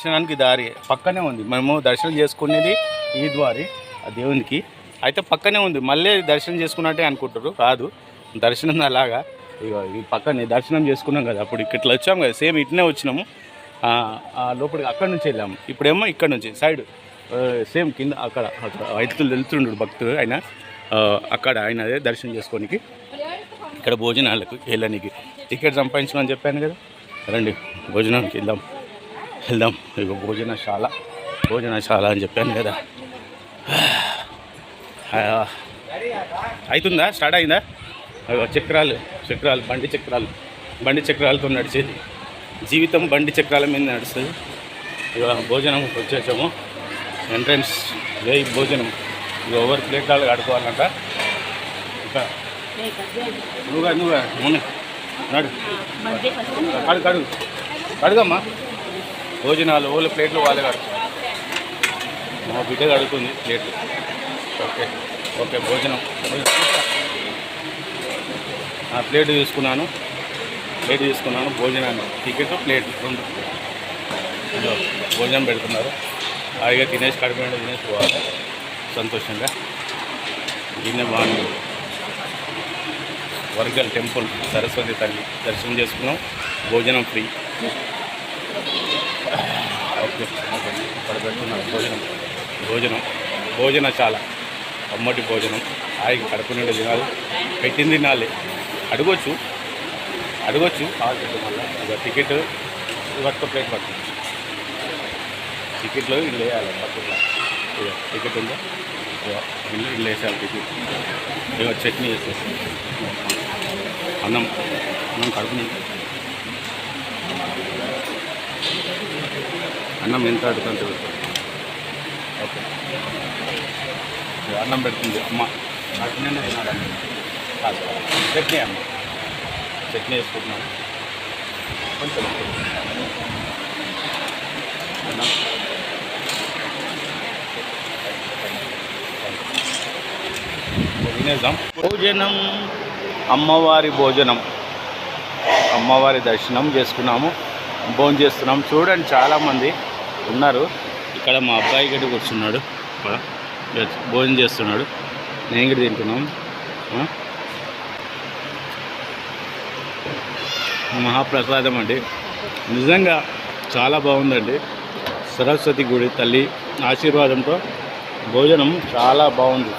దర్శనానికి దారి పక్కనే ఉంది. మేము దర్శనం చేసుకునేది ఈ ద్వారి ఆ దేవునికి. అయితే పక్కనే ఉంది. మళ్ళీ దర్శనం చేసుకున్నట్టే అనుకుంటారు. కాదు దర్శనం అలాగా. ఇక ఈ పక్కనే దర్శనం చేసుకున్నాం కదా అప్పుడు ఇట్లా వచ్చాం కదా సేమ్ ఇట్నే వచ్చినాము. ఆ, లోపలికి అక్కడ నుంచి వెళ్ళాము. ఇప్పుడేమో ఇక్కడ నుంచి సైడ్ సేమ్ కింద అక్కడ రైతులు వైద్యులు వెళ్తుండ్రు భక్తులు ఆయన అక్కడ ఆయన అదే దర్శనం చేసుకోనికి ఇక్కడ భోజనాలకు వెళ్ళడానికి టికెట్ సంపాదించమని చెప్పాను కదా. రండి భోజనానికి వెళ్దాం. వెళ్దాం. ఇక భోజనశాల. భోజనశాల అని చెప్పాను కదా. అవుతుందా స్టార్ట్ అయిందా? చక్రాలు చక్రాలు బండి చక్రాలు. బండి చక్రాలతో నడిచేది. జీవితం బండి చక్రాల మీద నడుస్తుంది. ఇక భోజనం వచ్చేసాము. ఎంట్రన్స్ జై భోజనం. ఇక ఓవర్ ప్లేట్లు కడుకోవాలంట ఇంకా. నువ్వుగా నువ్వుగా ముని నడు. కడు కడుగు కడుగమ్మా. భోజనాలు ఓళ్ళ ప్లేట్లు వాళ్ళే కడుతుంది మా బిడ్డ కడుతుంది ప్లేట్లు. ఓకే. ఓకే భోజనం. ప్లేట్ తీసుకున్నాను. ప్లేట్ తీసుకున్నాను భోజనాన్ని. టికెట్ ప్లేట్ రెండు. భోజనం పెడుతున్నారు. హాయిగా తినేసి కడిపోయిన తినేసి పోవాలి. సంతోషంగా. గిన్నె బాగుంది. వర్గల్ టెంపుల్ సరస్వతి తల్లి. దర్శనం చేసుకున్నాం. భోజనం ఫ్రీ. ఓకే. ఓకే ఇక్కడ భోజనం. భోజనం. భోజనశాల. అమ్మటి భోజనం. హాయిగా కడుపు నిండా తినాలి. పెట్టింది తినాలి. అడగొచ్చు. అడగొచ్చు. ఇక టికెట్. పట్టుకో ప్లేట్ పట్టు టికెట్లో ఇల్లు వేయాలి. పట్టుకున్నా ఇక టికెట్ ఉందా? ఇల్లు ఇల్లు వేసేయాలి టికెట్. ఇక చట్నీ వేసేసి అన్నం. అన్నం కడుపు నిండా. అన్నం ఎంత అడుగుతుంది ఓకే. అన్నం పెడుతుంది. అమ్మ. కడుపు నిండా చట్నీ అమ్మ. చట్నీ వేసుకుంటున్నాను. కొంచెం తినేద్దాం. భోజనం. అమ్మవారి భోజనం. అమ్మవారి దర్శనం చేసుకున్నాము. భోజనం చేస్తున్నాం. చూడండి చాలామంది. ఉన్నారు. ఇక్కడ మా అబ్బాయి గడ్డి కూర్చున్నాడు. ఇక్కడ భోజనం చేస్తున్నాడు. నేను కూడా తింటున్నాం. ఆ? మహాప్రసాదం అండి. నిజంగా చాలా బాగుందండి. సరస్వతి గుడి తల్లి ఆశీర్వాదంతో భోజనం చాలా బాగుంది.